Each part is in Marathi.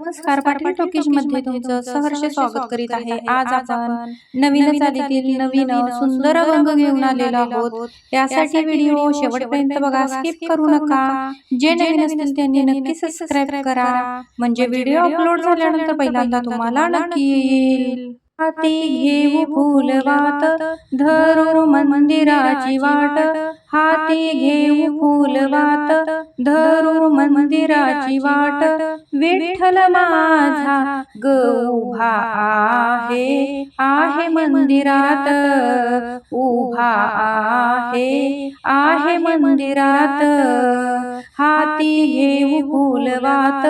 नमस्कार पाटील टॉकीजमध्ये तुमचं सहर्ष स्वागत करीत आहे. आज आपण नवीन चालीतील नवीन सुंदर रंग घेऊन आलेलो आहोत. यासाठी व्हिडिओ शेवटपर्यंत बघा स्किप करू नका. जे नवीन असतील त्यांनी नक्की सबस्क्राईब करा. म्हणजे व्हिडिओ अपलोड झाल्यानंतर पहिल्यांदा तुम्हाला नक्की येईल. हाती घेऊ फुलवात धरू मंदिराची वाट. हाती घेऊ फुलवात धरू मंदिराची वाट. विठ्ठल माझा गौभा आहे आहे मंदिरात. उभा आहे आहे मंदिरात. हाती घेऊ फुलवात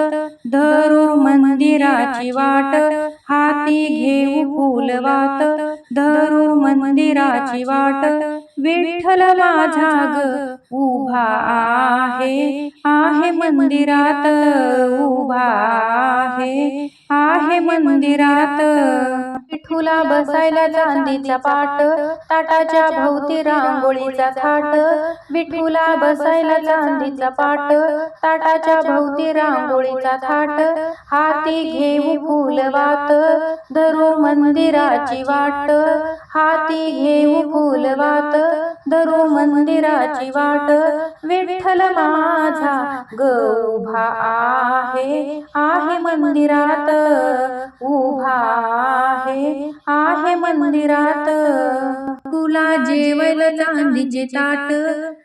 धरू मंदिराची वाट. हाती घेऊ फुलवात धरू मंदिराची वाट विठ्ठल माझा ग उभा आहे आहे मंदिरात उभा आहे आहे मंदिरात. विठुला बसायला चांदीचा पाट ताटाच्या भोवती रांगोळीचा थाट. विठूला बसायला चांदीचा पाट ताटाच्या भोवती रांगोळीचा थाट. हा हाती घेऊ फुलवात धरू मंदिराची वाट. हाती घेऊ फुलवात धरू मंदिराची वाट. विठ्ठल माझा उभा आहे आहे मंदिरात उभा आहे आहे मंदिरात. तुला जेवायला चांदीचे ताट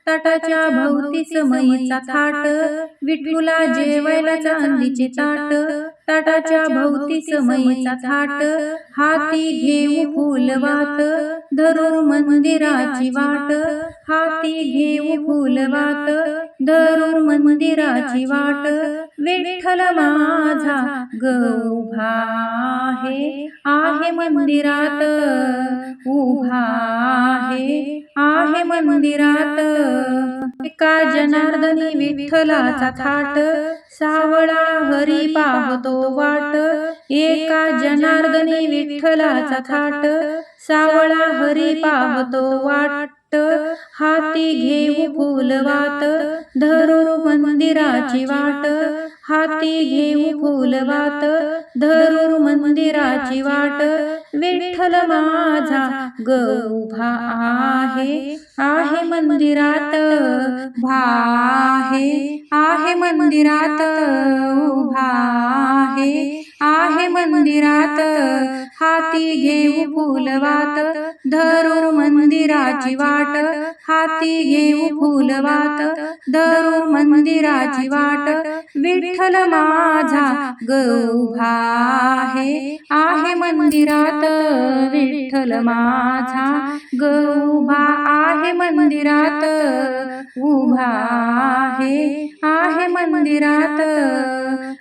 ताटाच्या भोवती समयीचा थाट. विठुला जेवायला चांदीचे ताट ताटाच्या भोवती समईचा थाट हाती घेऊ फुलवात धरू मंदिराची वाट हाती घेऊ फुलवात धरू मंदिराची वाट विठ्ठल माझा गौभा आहे आहे मंदिरात उभा आहे मंदिरात एका जनार्दनी विठ्ठलाचा थाट सावळा हरी पाहतो वाट. एका जनार्दनी विठ्ठलाचा थाट सावळा हरी पाहतो वाट. हाती घेऊ फुलवात धरू मंदिराची वाट. हाती घेऊ फुलवात धरू मंदिराची वाट. विठ्ठल माझा गौभा आहे आहे मंदिरात भा आहे आहे मंदिरात उभा आहे. मंदिरात हाती घेऊ फुलवात धरू मंदिराची वाट हाती घेऊ फुलवात धरू मंदिराची वाट विठ्ठल माझा गौभा आहे आहे मंदिरात विठ्ठल माझा गौभा आहे मंदिरात उभा आहे आहे मंदिरात